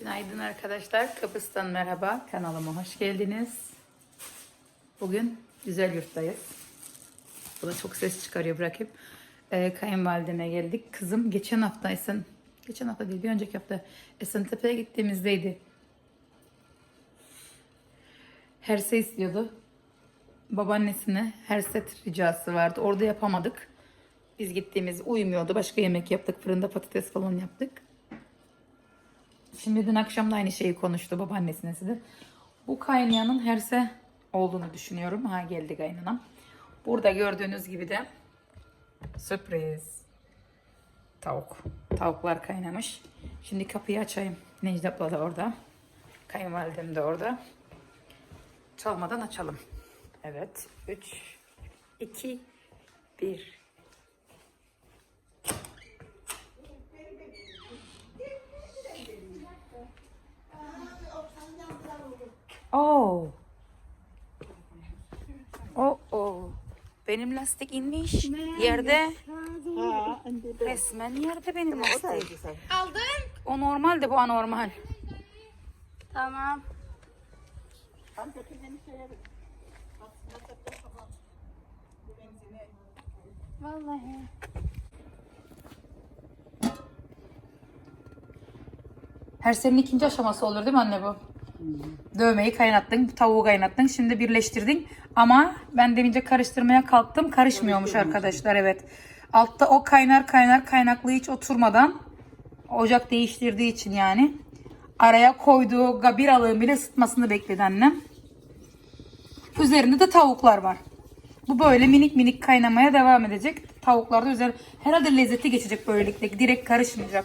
Günaydın arkadaşlar. Kıbrıs'tan merhaba. Kanalıma hoş geldiniz. Bugün güzel yurttayız. Bu da çok ses çıkarıyor bırakayım. Ee, kayınvalideme geldik. Kızım geçen hafta Esen, geçen hafta değil bir önceki hafta Esentepe'ye gittiğimizdeydi. Herse istiyordu. Babaannesine herset ricası vardı. Orada yapamadık. Biz gittiğimiz uyumuyordu. Başka yemek yaptık. Fırında patates falan yaptık. Şimdi dün akşam da aynı şeyi konuştu babaannesine size. Bu kaynayanın herse olduğunu düşünüyorum. Ha geldi kaynanam. Burada gördüğünüz gibi de sürpriz. Tavuk. Tavuklar kaynamış. Şimdi kapıyı açayım. Necdet abla da orada. Kayınvalidem de orada. Çalmadan açalım. Evet. 3, 2, 1. Oh. Oh oh. Benim lastik inmiş. Yerde. Resmen yerde benim lastik. Aldın. O normal de bu anormal. Tamam. Vallahi. Her senin ikinci aşaması olur değil mi anne bu? Dövmeyi kaynattın, tavuğu kaynattın, şimdi birleştirdin. Ama ben demince karıştırmaya kalktım, karışmıyormuş arkadaşlar evet. Altta o kaynar kaynar kaynaklığı hiç oturmadan ocak değiştirdiği için yani. Araya koyduğu gabir alığın bile ısıtmasını bekledi annem. Üzerinde de tavuklar var. Bu böyle minik minik kaynamaya devam edecek. Tavuklar da üzerine herhalde lezzeti geçecek böylelikle. Direkt karışmayacak.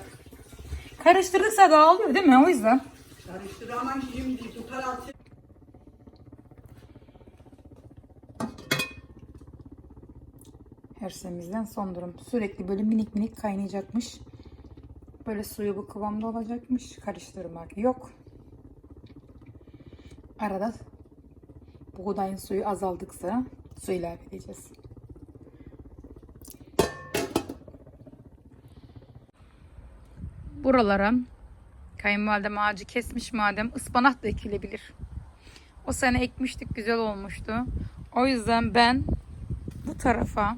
Karıştırdıkça dağılıyor değil mi? O yüzden. Karıştıramam şimdi tutar atı. Hersemizden son durum. Sürekli böyle minik minik kaynayacakmış. Böyle suyu bu kıvamda olacakmış. Karıştırmak yok. Arada buğdayın suyu azaldıkça su ilave edeceğiz. Buralara kayınvalidem ağacı kesmiş madem ıspanak da ekilebilir. O sene ekmiştik güzel olmuştu. O yüzden ben bu tarafa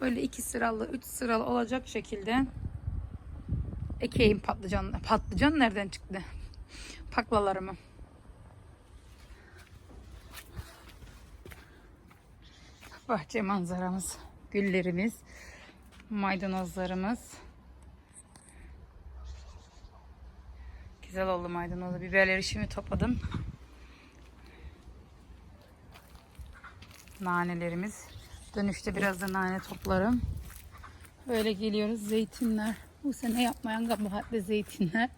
böyle iki sıralı, üç sıralı olacak şekilde ekeyim patlıcan. Patlıcan nereden çıktı? Paklalarımı. Bahçe manzaramız, güllerimiz, maydanozlarımız. Güzel oldu maydanozu. Biberleri şimdi topladım. nanelerimiz. Dönüşte biraz da nane toplarım. Böyle geliyoruz. Zeytinler. Bu sene yapmayan kabahatli zeytinler.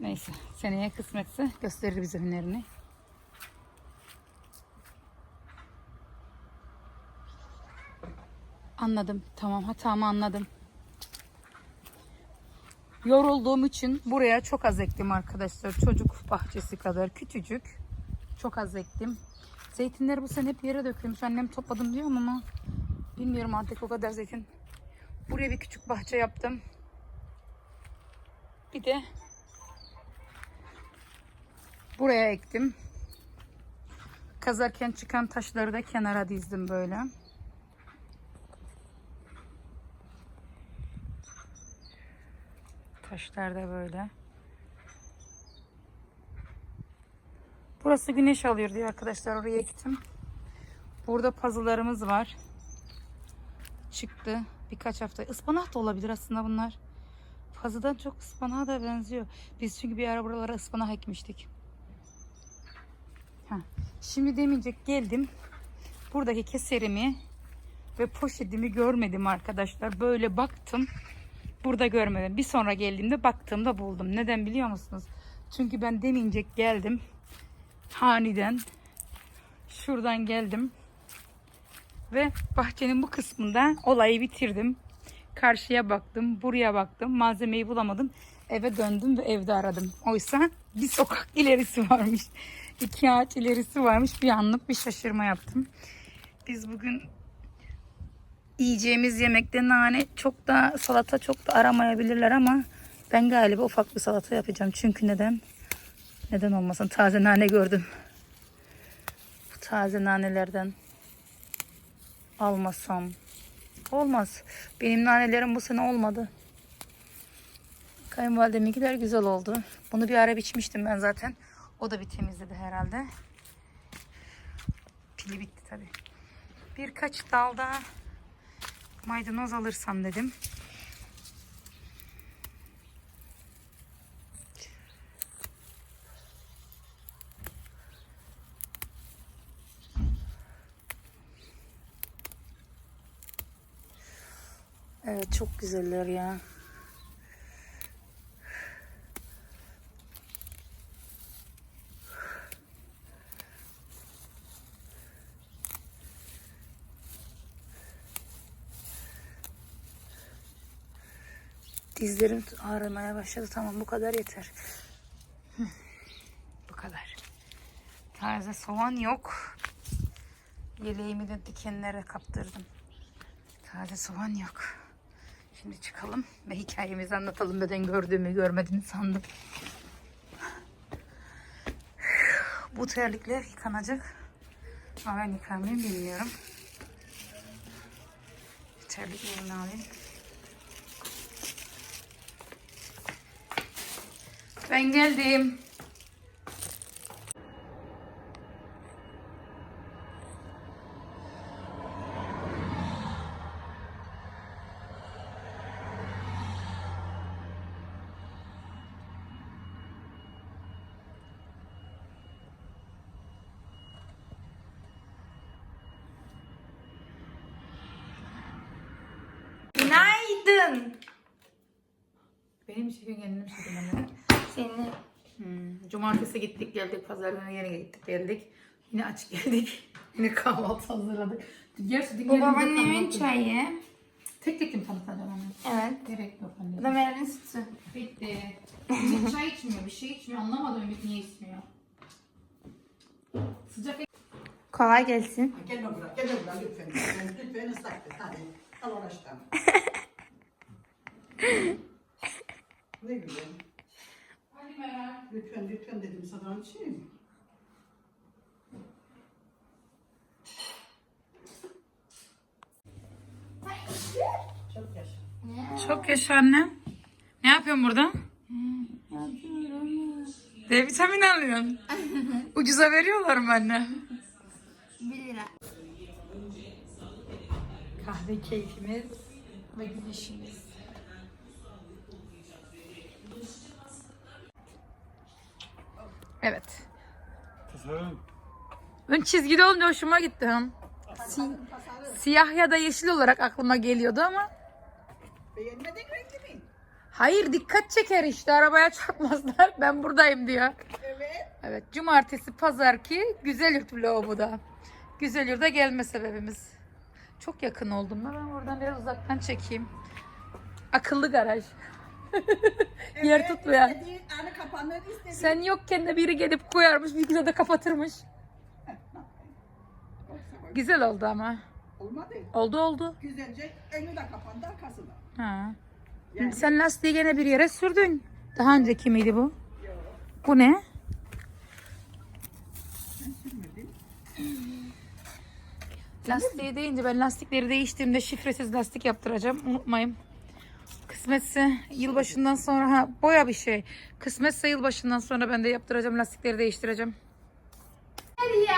Neyse. Seneye kısmetse gösterir bize hünerini. Anladım. Tamam hatamı anladım. Yorulduğum için buraya çok az ektim arkadaşlar. Çocuk bahçesi kadar küçücük. Çok az ektim. Zeytinler bu sene hep yere dökülmüş. Annem topladım diyor ama bilmiyorum artık o kadar zeytin. Buraya bir küçük bahçe yaptım. Bir de buraya ektim. Kazarken çıkan taşları da kenara dizdim böyle. Taşlar da böyle. Burası güneş alıyor diye arkadaşlar oraya gittim. Burada pazılarımız var. Çıktı birkaç hafta. Ispanak da olabilir aslında bunlar. Pazıdan çok ıspanağa da benziyor. Biz çünkü bir ara buralara ıspanak ekmiştik. Ha. Şimdi demeyecek geldim. Buradaki keserimi ve poşetimi görmedim arkadaşlar. Böyle baktım. Burada görmedim. Bir sonra geldiğimde baktığımda buldum. Neden biliyor musunuz? Çünkü ben demincek geldim haniden şuradan geldim ve bahçenin bu kısmında olayı bitirdim. Karşıya baktım, buraya baktım, malzemeyi bulamadım. Eve döndüm ve evde aradım. Oysa bir sokak ilerisi varmış. iki ağaç ilerisi varmış. Bir anlık bir şaşırma yaptım. Biz bugün yiyeceğimiz yemekte nane çok da salata çok da aramayabilirler ama Ben galiba ufak bir salata yapacağım. Çünkü neden? Neden olmasın? Taze nane gördüm. Bu taze nanelerden almasam olmaz. Benim nanelerim bu sene olmadı. Kayınvalideminkiler güzel oldu. Bunu bir ara biçmiştim ben zaten. O da bir temizledi herhalde. Pili bitti tabi. Birkaç dalda maydanoz alırsam dedim. Evet çok güzeller ya. Dizlerim ağrımaya başladı. Tamam bu kadar yeter. Bu kadar. Taze soğan yok. Yeleğimi de dikenlere kaptırdım. Taze soğan yok. Şimdi çıkalım ve hikayemizi anlatalım. Neden gördüğümü görmediğini sandım. Bu terlikler yıkanacak. Ama ben yıkamayı bilmiyorum. Terliklerini alayım. Ben geldim. Günaydın. Benim bir şey kendim söylemedim. Seni. Hmm, Cumartesi gittik geldik. Pazar günü yine gittik geldik. Yine aç geldik. Yine kahvaltı hazırladık. Gerçi dün Bu babaannemin çayı. Tek tek mi tanıtacağım onu? Evet. Gerek yok Bu anne. da Meral'in sütü. Bitti. Ümit çay içmiyor, bir şey içmiyor. Anlamadım Ümit niye içmiyor. Sıcak Kolay gelsin. Gelme buraya, gelme buraya lütfen. Lütfen, lütfen ıslak et. Hadi. Al uğraştan. ne güzel. Meral. Lütfen, lütfen dedim sana onun için. Çok yaşa. Çok yaşa annem. Ne yapıyorsun burada? D vitamini alıyorsun. Ucuza veriyorlar mı anne? 1 lira. Kahve keyfimiz ve güneşimiz. Evet. Ön çizgide olunca hoşuma gitti. ha. Si- siyah ya da yeşil olarak aklıma geliyordu ama Beğenmedin rengi mi? hayır dikkat çeker işte arabaya çarpmazlar ben buradayım diyor. Evet. Evet cumartesi pazar ki Güzelyurt vlogu bu da. Güzelyurt'a gelme sebebimiz. Çok yakın oldum da ben oradan biraz uzaktan çekeyim. Akıllı garaj. Yer tutmayan. İstediğin anı kapanır istediğin. Sen yokken de biri gelip koyarmış bir güzel de kapatırmış. Güzel oldu ama. Olmadı. Oldu oldu. Güzelce önü de kapandı arkası da. Ha. Yani- Sen lastiği gene bir yere sürdün. Daha önceki miydi bu? Bu ne? Lastiği deyince ben lastikleri değiştiğimde şifresiz lastik yaptıracağım. Unutmayın. Kısmetse yılbaşından sonra ha boya bir şey. Kısmetse yılbaşından sonra ben de yaptıracağım lastikleri değiştireceğim. Hadi ya.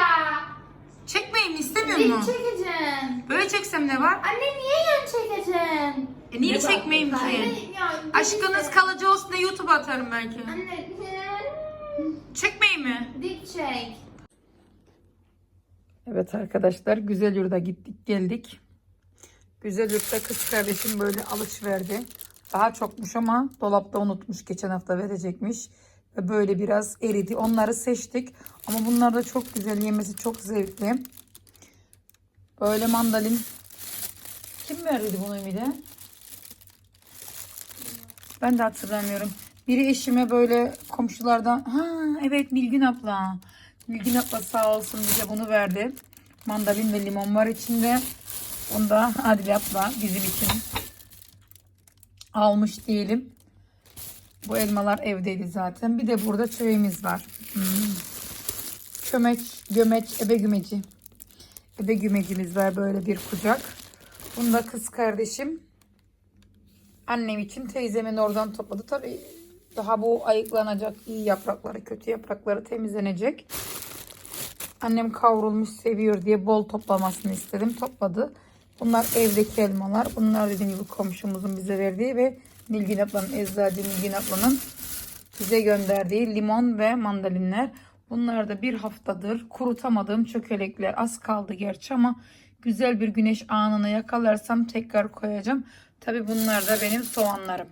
Çekmeyin istemiyor Bir mu? çekeceğim. Böyle çeksem ne var? Anne niye yan çekeceksin? E niye çekmeyeyim ki? Anne ya. Aşkınız kalıcı olsun diye YouTube'a atarım belki. Anne. Çekmeyin mi? Dik çek. Evet arkadaşlar Güzelyurt'a gittik geldik. Güzelyurt'ta kız kardeşim böyle alış verdi. Daha çokmuş ama dolapta unutmuş. Geçen hafta verecekmiş. Ve böyle biraz eridi. Onları seçtik. Ama bunlar da çok güzel. Yemesi çok zevkli. Böyle mandalin. Kim verdi bunu Ümide? Ben de hatırlamıyorum. Biri eşime böyle komşulardan ha evet Nilgün abla. Nilgün abla sağ olsun bize bunu verdi. Mandalin ve limon var içinde. Onu da Adile abla bizim için almış diyelim. Bu elmalar evdeydi zaten. Bir de burada çöreğimiz var. Hmm. Kömeç, gömeç, ebe gümeci. Ebe gümecimiz var böyle bir kucak. Bunu da kız kardeşim annem için teyzemin oradan topladı. Tabii daha bu ayıklanacak iyi yaprakları, kötü yaprakları temizlenecek. Annem kavrulmuş seviyor diye bol toplamasını istedim. Topladı. Bunlar evdeki elmalar. Bunlar dediğim gibi komşumuzun bize verdiği ve Nilgün ablanın, eczacı Nilgün ablanın bize gönderdiği limon ve mandalinler. Bunlar da bir haftadır kurutamadığım çökelekler. Az kaldı gerçi ama güzel bir güneş anını yakalarsam tekrar koyacağım. Tabi bunlar da benim soğanlarım.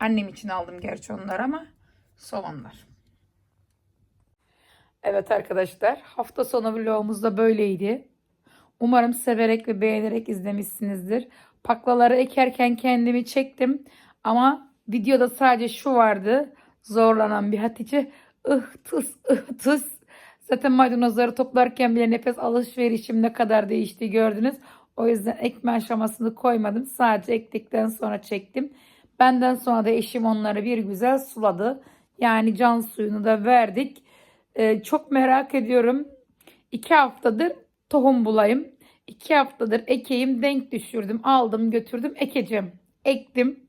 Annem için aldım gerçi onlar ama soğanlar. Evet arkadaşlar hafta sonu vlogumuz da böyleydi. Umarım severek ve beğenerek izlemişsinizdir. Paklaları ekerken kendimi çektim. Ama videoda sadece şu vardı. Zorlanan bir Hatice. ıh tıs ıh tıs. Zaten maydanozları toplarken bile nefes alışverişim ne kadar değişti gördünüz. O yüzden ekme aşamasını koymadım. Sadece ektikten sonra çektim. Benden sonra da eşim onları bir güzel suladı. Yani can suyunu da verdik. Ee, çok merak ediyorum. İki haftadır tohum bulayım. İki haftadır ekeyim denk düşürdüm. Aldım götürdüm ekeceğim. Ektim.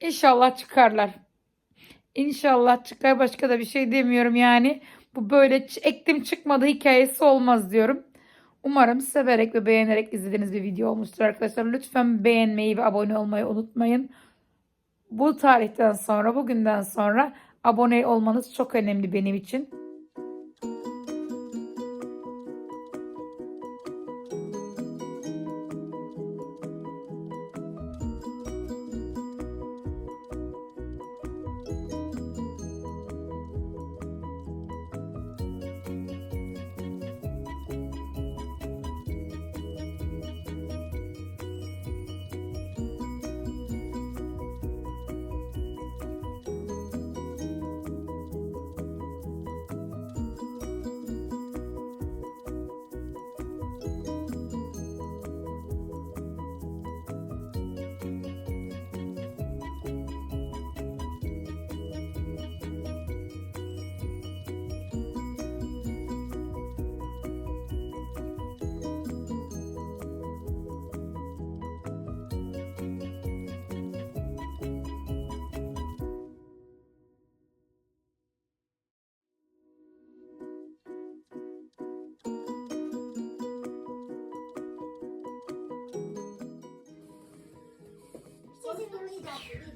İnşallah çıkarlar. İnşallah çıkar başka da bir şey demiyorum yani. Bu böyle ektim çıkmadı hikayesi olmaz diyorum. Umarım severek ve beğenerek izlediğiniz bir video olmuştur arkadaşlar. Lütfen beğenmeyi ve abone olmayı unutmayın. Bu tarihten sonra, bugünden sonra abone olmanız çok önemli benim için. Yeah.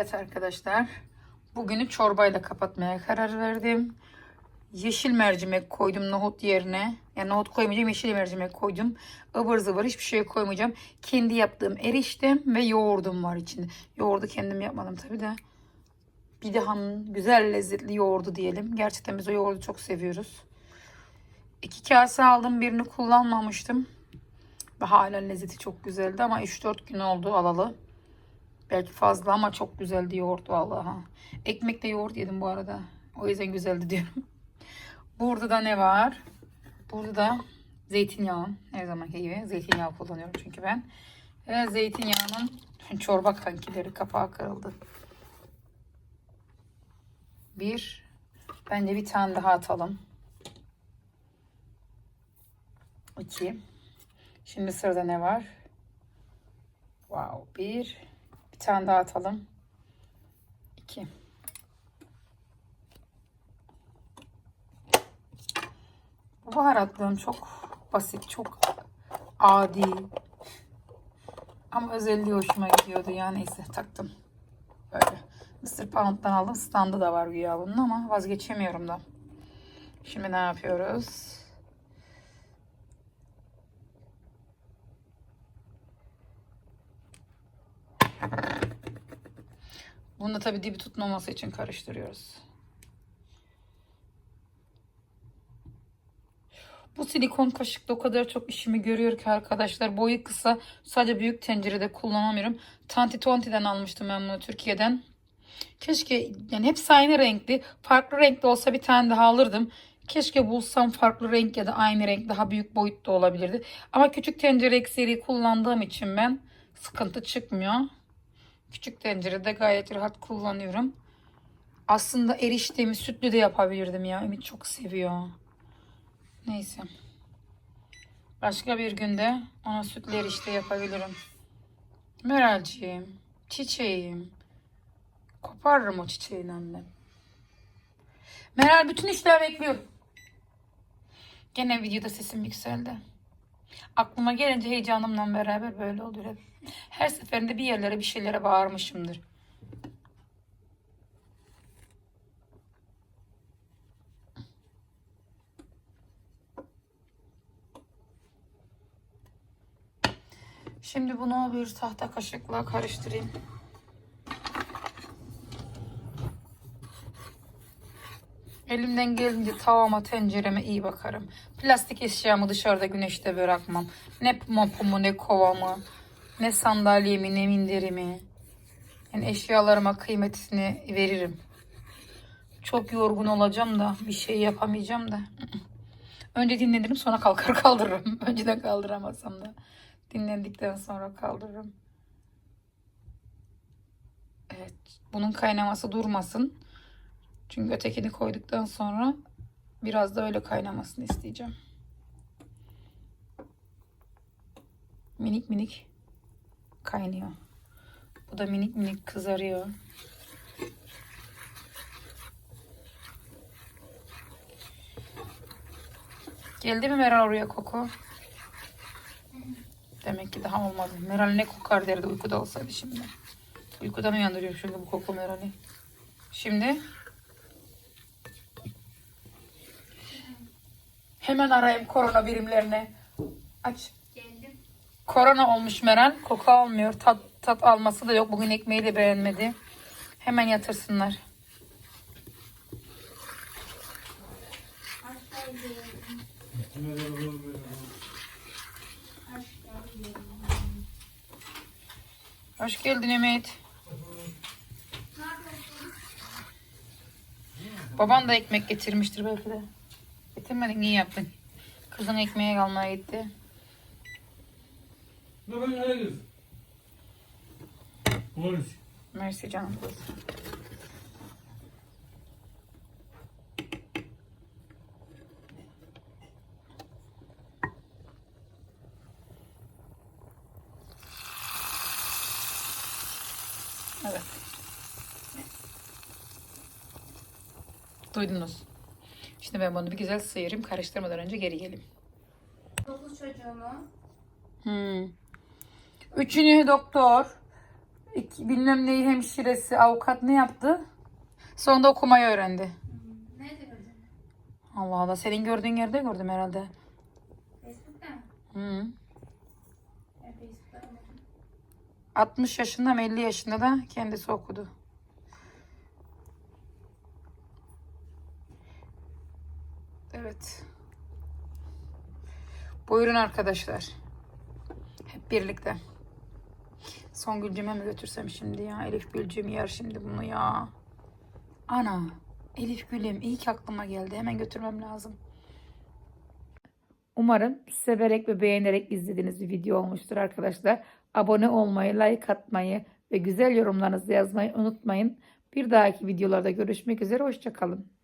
Evet arkadaşlar. Bugünü çorbayla kapatmaya karar verdim. Yeşil mercimek koydum nohut yerine. Yani nohut koymayacağım yeşil mercimek koydum. Ivır zıvır hiçbir şey koymayacağım. Kendi yaptığım eriştem ve yoğurdum var içinde. Yoğurdu kendim yapmadım tabi de. Bir daha güzel lezzetli yoğurdu diyelim. Gerçekten biz o yoğurdu çok seviyoruz. İki kase aldım birini kullanmamıştım. Ve hala lezzeti çok güzeldi ama 3-4 gün oldu alalı. Belki fazla ama çok güzeldi yoğurt vallahi. Ekmekle yoğurt yedim bu arada. O yüzden güzeldi diyorum. Burada da ne var? Burada da zeytinyağı. Her zamanki gibi zeytinyağı kullanıyorum çünkü ben. Ve zeytinyağının çorba kankileri kapağı kırıldı. Bir. Bence bir tane daha atalım. İki. Şimdi sırada ne var? Wow. Bir. Tane daha atalım. İki. Bu baharatlığım çok basit, çok adi. Ama özelliği hoşuma gidiyordu ya neyse taktım. Böyle. Mr. Pound'dan aldım. Standı da var güya bunun ama vazgeçemiyorum da. Şimdi ne yapıyoruz? Bunu da tabii dibi tutmaması için karıştırıyoruz. Bu silikon kaşık da o kadar çok işimi görüyor ki arkadaşlar. Boyu kısa. Sadece büyük tencerede kullanamıyorum. Tanti Tonti'den almıştım ben bunu Türkiye'den. Keşke yani hepsi aynı renkli. Farklı renkli olsa bir tane daha alırdım. Keşke bulsam farklı renk ya da aynı renk daha büyük boyutta olabilirdi. Ama küçük tencere ekseri kullandığım için ben sıkıntı çıkmıyor. Küçük tencerede gayet rahat kullanıyorum. Aslında eriştemi sütlü de yapabilirdim ya. Ümit çok seviyor. Neyse. Başka bir günde ona sütlü erişte yapabilirim. Meralciğim, çiçeğim. Koparırım o çiçeğinden ben. Meral bütün işler bekliyorum. Gene videoda sesim yükseldi. Aklıma gelince heyecanımla beraber böyle oluyor hep. Her seferinde bir yerlere bir şeylere bağırmışımdır. Şimdi bunu bir tahta kaşıkla karıştırayım. Elimden gelince tavama, tencereme iyi bakarım. Plastik eşyamı dışarıda güneşte bırakmam. Ne mopumu, ne kovamı, ne sandalyemi, ne minderimi. Yani eşyalarıma kıymetini veririm. Çok yorgun olacağım da bir şey yapamayacağım da. Önce dinlenirim sonra kalkar kaldırırım. Önceden kaldıramazsam da. Dinlendikten sonra kaldırırım. Evet. Bunun kaynaması durmasın. Çünkü ötekini koyduktan sonra biraz da öyle kaynamasını isteyeceğim. Minik minik kaynıyor. Bu da minik minik kızarıyor. Geldi mi Meral oraya koku? Demek ki daha olmadı. Meral ne kokar derdi uykuda olsaydı şimdi. Uykudan uyandırıyor şimdi bu koku Meral'i. Şimdi hemen arayayım korona birimlerine. Aç. Geldim. Korona olmuş Meral. Koku almıyor. Tat, tat alması da yok. Bugün ekmeği de beğenmedi. Hemen yatırsınlar. Hoş geldin Ümit. Baban da ekmek getirmiştir belki de. Getirmedin iyi yaptın. Kızın ekmeğe almaya gitti. Ne ben nereye gidiyorsun? Polis. Mersi canım. Evet. Duydunuz. Şimdi ben bunu bir güzel sıyırayım. Karıştırmadan önce geri geleyim. Dokuz çocuğumu. Hmm. Üçünü doktor, iki, bilmem neyi hemşiresi, avukat ne yaptı? Sonunda okumayı öğrendi. Nerede gördün? Allah Allah. Senin gördüğün yerde gördüm herhalde. Facebook'ta mı? Hı. Gördüm. 60 yaşında mı 50 yaşında da kendisi okudu. Evet. Buyurun arkadaşlar. Hep birlikte. Son Gülcüm'e mi götürsem şimdi ya? Elif Gülcüm yer şimdi bunu ya. Ana. Elif Gül'üm iyi ki aklıma geldi. Hemen götürmem lazım. Umarım severek ve beğenerek izlediğiniz bir video olmuştur arkadaşlar. Abone olmayı, like atmayı ve güzel yorumlarınızı yazmayı unutmayın. Bir dahaki videolarda görüşmek üzere. Hoşçakalın.